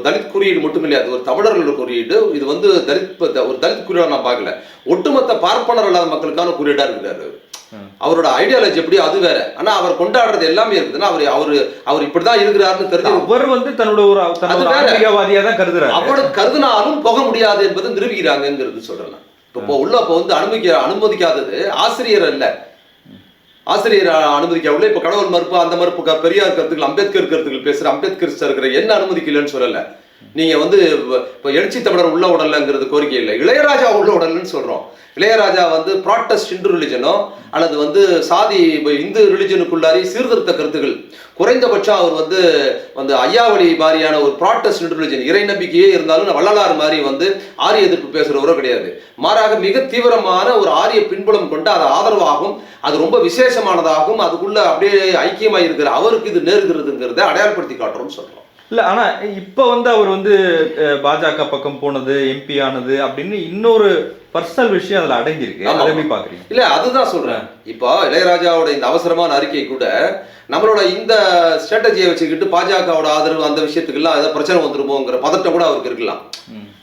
தலித் குறியீடு மட்டும் இல்லையா ஒரு தமிழர்களோட குறியீடு. இது வந்து தலித் ஒரு தலித் குறியீடா நான் பார்க்கல. ஒட்டுமொத்த பார்ப்பனர் இல்லாத மக்களுக்கான குறியீடா இருக்கிறாரு. அவரோட ஐடியாலஜி எப்படி அது வேற. ஆனா அவர் கொண்டாடுறது எல்லாமே இருக்குதுன்னா அவர் அவர் அவர் இப்படிதான் இருக்கிறாருன்னு தெரிஞ்சு அவர் வந்து தன்னோட ஒரு தன்னோட அது வேற. ஆன்மீகவாதியா தான் கருதுறாரு. அவ்வளவு கருதினாலும் போக முடியாது என்பதை நிரூபிக்கிறாங்கிறது சொல்லலாம் இப்போ உள்ள இப்போ வந்து அனுமதிக்க அனுமதிக்காதது ஆசிரியர் அல்ல. ஆசிரியர் அனுமதிக்கவில்லை. இப்போ கடவுள் மறுப்பு அந்த மறுப்பு பெரியார் கருத்துக்கள் அம்பேத்கர் கருத்துக்கள் பேசுற அம்பேத்கர் இருக்கிற என்ன அனுமதிக்கலன்னு சொல்லல. நீங்க வந்து இப்போ எழுச்சி தமிழர் உள்ள உடலங்கிறது கோரிக்கை இல்லை. இளையராஜா உள்ள உடலுன்னு சொல்றோம். இளையராஜா வந்து ப்ராட்டஸ்ட் இந்து ரிலிஜனோ அல்லது வந்து சாதி இப்போ இந்து ரிலிஜனுக்குள்ளாரி சீர்திருத்த கருத்துகள். குறைந்தபட்சம் அவர் வந்து வந்து ஐயாவளி மாதிரியான ஒரு ப்ராட்டஸ்ட் இந்து ரிலிஜன் இறை நம்பிக்கையே இருந்தாலும் வள்ளலார் மாதிரி வந்து ஆரிய எதிர்ப்பு பேசுறவரோ கிடையாது. மாறாக மிக தீவிரமான ஒரு ஆரிய பின்புலம் கொண்டு அது ஆதரவாகும். அது ரொம்ப விசேஷமானதாகும். அதுக்குள்ள அப்படியே ஐக்கியமாக இருக்கிற அவருக்கு இது நேருகிறதுங்கிறத அடையாளப்படுத்தி காட்டுறோம்னு சொல்றோம். இல்ல ஆனா இப்ப வந்து அவர் வந்து பாஜக பக்கம் போனது எம்பி ஆனது அப்படின்னு இன்னொரு பர்சனல் விஷயம் அதுல அடங்கியிருக்கு. அதை எப்படி பாக்குறீங்க இல்ல அதுதான் சொல்றேன் இப்போ இளையராஜாவோட இந்த அவசரமான அறிக்கை கூட நம்மளோட இந்த ஸ்ட்ராட்டஜியை வச்சுக்கிட்டு பாஜகவோட ஆதரவு அந்த விஷயத்துக்கெல்லாம் ஏதாவது பிரச்சனை வந்துருமோங்கிற பதட்டம் கூட அவருக்கு இருக்கலாம்.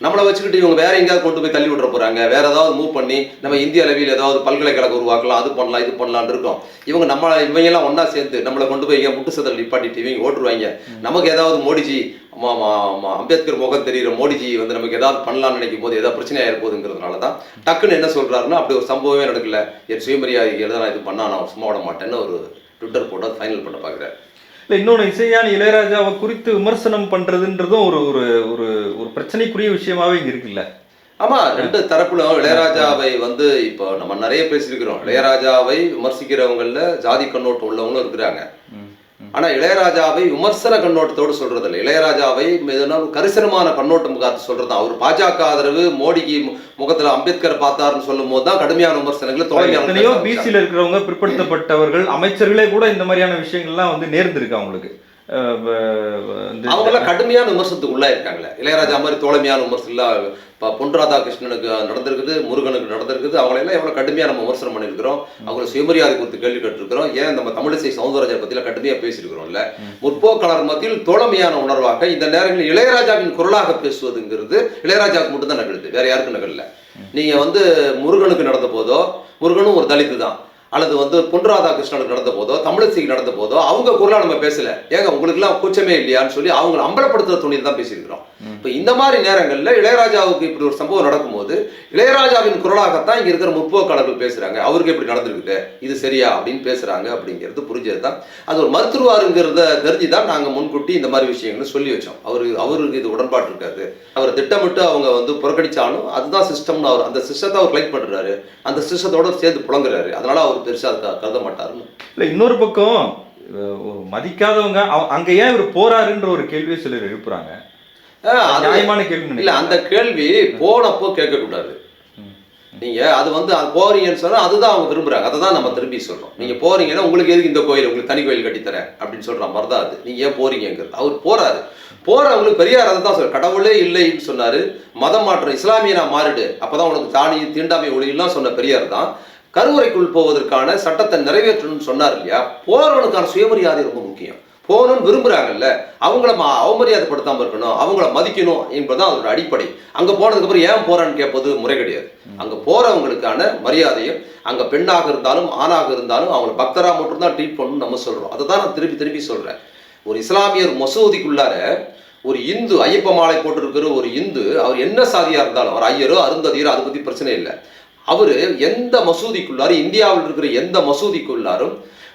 நம்மளை வச்சுக்கிட்டு இவங்க வேற எங்கேயாவது கொண்டு போய் தள்ளி விட்டுற போறாங்க. வேற ஏதாவது மூவ் பண்ணி நம்ம இந்திய அளவில் ஏதாவது பல்கலைக்கழகம் உருவாக்கலாம் அது பண்ணலாம் இது பண்ணலாம்னு இருக்கோம். இவங்க நம்ம இவங்க எல்லாம் ஒண்ணா சேர்ந்து நம்மளை கொண்டு போய் முட்டு சதல் நிப்பாட்டிட்டு இவங்க ஓட்டுருவாங்க. நமக்கு ஏதாவது மோடிஜி அம்பேத்கர் முகம் தெரியுற மோடிஜி வந்து நமக்கு ஏதாவது பண்ணலாம்னு நினைக்கும் போது ஏதாவது பிரச்சனையா இருப்போதுங்கிறதுனால தான் டக்குன்னு என்ன சொல்றாருன்னா அப்படி ஒரு சம்பவமே நடக்கல. என் சுயமரியாதைக்கு எதாவது நான் இது பண்ணா நான் சும்மா விட மாட்டேன்னு ஒரு ட்விட்டர் போட்டு ஃபைனல் பண்ண பாக்குறாரு இல்லை இன்னொன்று இசைஞானி இளையராஜாவை குறித்து விமர்சனம் பண்ணுறதுன்றதும் ஒரு ஒரு ஒரு ஒரு பிரச்சனைக்குரிய விஷயமாவே இங்கே இருக்குல்ல. ஆமா ரெண்டு தரப்புலும் இளையராஜாவை வந்து இப்போ நம்ம நிறைய பேசியிருக்கிறோம். இளையராஜாவை விமர்சிக்கிறவங்களில் ஜாதி கண்ணோட்டம் உள்ளவங்களும் இருக்கிறாங்க. ஆனா இளையராஜாவை விமர்சன கண்ணோட்டத்தோடு சொல்றது இல்லை இளையராஜாவை எதுனா ஒரு கரிசனமான கண்ணோட்டம் காத்து சொல்றது? அவர் பாஜக ஆதரவு மோடிக்கு முகத்துல அம்பேத்கர் பார்த்தாருன்னு சொல்லும் போது தான் கடுமையான விமர்சனங்களை தொடர்ந்து பிசியில் இருக்கிறவங்க பிற்படுத்தப்பட்டவர்கள் அமைச்சர்களே கூட இந்த மாதிரியான விஷயங்கள்லாம் வந்து நேர்ந்திருக்கு அவங்களுக்கு அஹ் வ- வ- வந்து அவங்க எல்லாம் கடுமையான விமர்சனத்துக்கு உள்ளா இருக்காங்களே இளையராஜா மாதிரி தோழமையான விமர்சனம் இல்ல பொன் ராதாகிருஷ்ணனுக்கு நடந்திருக்குது முருகனுக்கு நடந்திருக்குது. அவங்களை எல்லாம் எவ்வளவு கடுமையா நம்ம விமர்சனம் பண்ணியிருக்கிறோம். அவங்களை சுயமரியாதை குறித்து கேள்வி கேட்டிருக்கிறோம். ஏன் நம்ம தமிழிசை சவுந்தரராஜர் பத்தில கடுமையா பேசியிருக்கிறோம்ல. முற்போக்காளர் மத்தியில் தோழமையான உணர்வாக இந்த நேரங்களில் இளையராஜாவின் குரலாக பேசுவதுங்கிறது இளையராஜாவுக்கு மட்டும் தான் நகழுது வேற யாருக்கும் நகழல நீங்க வந்து முருகனுக்கு நடந்த போதோ முருகனும் ஒரு தலித்து தான் அல்லது வந்து பொன் ராதாகிருஷ்ணனுக்கு நடந்த போதோ தமிழிசைக்கு நடந்த போதோ அவங்க குரலா நம்ம பேசல. ஏங்க உங்களுக்குலாம் கூச்சமே இல்லையான்னு சொல்லி அவங்களை அம்பலப்படுத்துற துணியில் தான் பேசியிருக்கிறோம். இப்போ இந்த மாதிரி நேரங்கள்ல இளையராஜாவுக்கு இப்படி ஒரு சம்பவம் நடக்கும்போது இளையராஜாவின் குரலாகத்தான் இங்க இருக்கிற முற்போக்காளர்கள் பேசுறாங்க. அவருக்கு இப்படி நடந்திருக்குது? இது சரியா? அப்படின்னு பேசுறாங்க அப்படிங்கிறது புரிஞ்சது தான் அது ஒரு மருத்துவாருங்கிறத தெரிஞ்சு தான் நாங்க முன்கூட்டி இந்த மாதிரி விஷயங்களை சொல்லி வச்சோம். அவரு அவருக்கு இது உடன்பாடு இருக்காது. அவர் திட்டமிட்டு அவங்க வந்து புறக்கணிச்சாலும் அதுதான் சிஸ்டம்னு அவர் அந்த சிஸ்டத்தை அவர் லைக் பண்றாரு. அந்த சிஸ்டத்தோட சேர்ந்து புலங்குறாரு. அதனால அவர் பெருசா அதை கருத மாட்டாருன்னு. இல்ல இன்னொரு பக்கம் மதிக்காதவங்க அங்க ஏன் இவர் போறாருன்ற ஒரு கேள்வியை சிலர் எழுப்புறாங்க? நியாயமான கேள்வி இல்ல. அந்த கேள்வி போனப்போ கேட்க கூடாது ம். நீங்க அது வந்து அது போறீங்கன்னு சொன்னா அதுதான் அவங்க விரும்புறாங்க. அதை தான் நம்ம திரும்பி சொல்றோம் நீங்க போறீங்கன்னா உங்களுக்கு எதுக்கு இந்த கோயில் உங்களுக்கு தனி கோயில் கட்டித்தரேன் அப்படின்னு சொல்ற மாதிரி தான் அது. நீங்க ஏன் போறீங்கிறது அவர் போறாரு. போறவங்களுக்கு பெரியார் அதை தான் சொல்ற கடவுளே இல்லைன்னு சொன்னாரு. மதம் மாற்றம் இஸ்லாமியனா மாறிடு. அப்பதான் உனக்கு தாடி தீண்டாமை ஒளியெல்லாம் சொன்ன பெரியார் தான். கருவறைக்குள் போவதற்கான சட்டத்தை நிறைவேற்றணும்னு சொன்னார் இல்லையா? போறவனுக்கான சுயமரியாதை ரொம்ப முக்கியம். போகணும்னு விரும்புறாங்கல்ல அவங்கள ம- அவமரியாதைப்படுத்தாம இருக்கணும் அவங்கள மதிக்கணும் என்பதுதான் அதோட அடிப்படை. அங்க போனதுக்கு அப்புறம் ஏன் போறான்னு கேட்பது முறை கிடையாது. அங்க போறவங்களுக்கான மரியாதையும் அங்க பெண்ணாக இருந்தாலும் ஆணாக இருந்தாலும் அவங்கள பக்தரா மட்டும்தான் ட்ரீட் பண்ணணும்னு நம்ம சொல்றோம். அதை தான் நான் திருப்பி திருப்பி சொல்றேன். ஒரு இஸ்லாமியர் மசூதிக்குள்ளார ஒரு இந்து ஐயப்ப மாலை போட்டிருக்கிற ஒரு இந்து அவர் என்ன சாதியா இருந்தாலும் அவர் ஐயரோ அருந்ததியரோ அதை பத்தி பிரச்சனை இல்லை. அவர் எந்த மசூதிக்குள்ளாரும் இந்தியாவில் இருக்கிற எந்த மசூதிக்குள்ளாரும்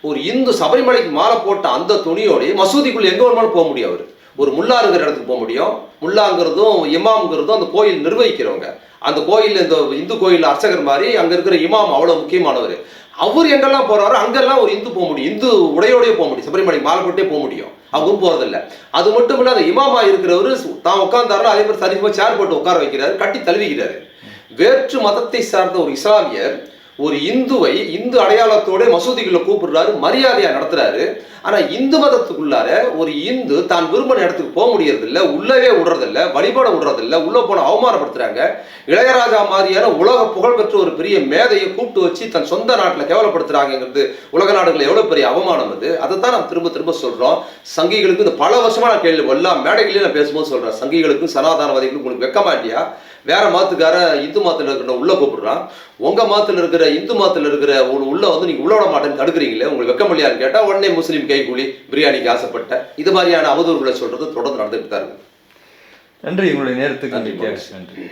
ஒரு இந்து சபரிமலைக்கு மாலை போட்ட அந்த துணியோடய மசூதிக்குள்ள எங்கே வேணுமாலும் போக முடியும் அவர். ஒரு முல்லா இருக்கிற இடத்துக்கு போக முடியும். முல்லாங்கிறதும் இமாம்ங்கிறதும் அந்த கோயில் நிர்வகிக்கிறவங்க. அந்த கோயில் இந்த இந்து கோயில் அர்ச்சகர் மாதிரி அங்கே இருக்கிற இமாம் அவ்வளோ முக்கியமானவர். அவர் எங்கெல்லாம் போகிறாரோ அங்கெல்லாம் ஒரு இந்து போக முடியும். இந்து உடையோடய போக முடியும். சபரிமலைக்கு மாலை போட்டே போக முடியும். அவரும் போகிறதில்ல அது மட்டும் இல்லாத இமாமா இருக்கிறவர் தான் உட்காந்தாரோ அதே மாதிரி சரிசமாக சேர் போட்டு உட்கார வைக்கிறாரு கட்டி தழுவிக்கிறாரு. வேற்று மதத்தை சார்ந்த ஒரு இஸ்லாமியர் ஒரு இந்துவை இந்து அடையாளத்தோட மசூதிக்குள்ள கூப்பிடுறாரு மரியாதையா நடத்துறாரு. ஆனா இந்து மதத்துக்குள்ளார ஒரு இந்து தான் விரும்பின இடத்துக்கு போக முடியறதில்ல உள்ளவே விடுறதில்ல வழிபாட விடுறதில்ல உள்ள போன அவமானப்படுத்துறாங்க. இளையராஜா மாதிரியான உலக புகழ்பெற்ற ஒரு பெரிய மேதையை கூப்பிட்டு வச்சு தன் சொந்த நாட்டில் கேவலப்படுத்துறாங்கிறது உலக நாடுகள் எவ்வளவு பெரிய அவமானம் அது? அதை தான் நம்ம திரும்ப திரும்ப சொல்றோம். சங்கிகளுக்கு இந்த பல வருஷமா நான் கேள்வி எல்லாம் மேடைகளையும் நான் பேசும்போது சொல்றேன். சங்கிகளுக்கும் சனாதானவாதிகளுக்கும் உங்களுக்கு வெக்கமா இல்லையா? வேற மாத்துக்கார இந்து மாத்துல இருக்கிற உள்ள கூப்பிடுறான். உங்க மாத்துல இருக்கிற இந்து மாத்துல இருக்கிற உள்ள வந்து நீங்க உள்ள விட மாட்டேன்னு தடுக்கிறீங்களே உங்களுக்கு வெக்கமல்லையான்னு கேட்டா உடனே முஸ்லீம் கைகூலி பிரியாணிக்கு ஆசைப்பட்ட இது மாதிரியான அவதூறுகளை சொல்றது தொடர்ந்து நடந்துகிட்டு தான் இருக்கு. நன்றி உங்களுடைய நேரத்துக்கு நன்றி நன்றி.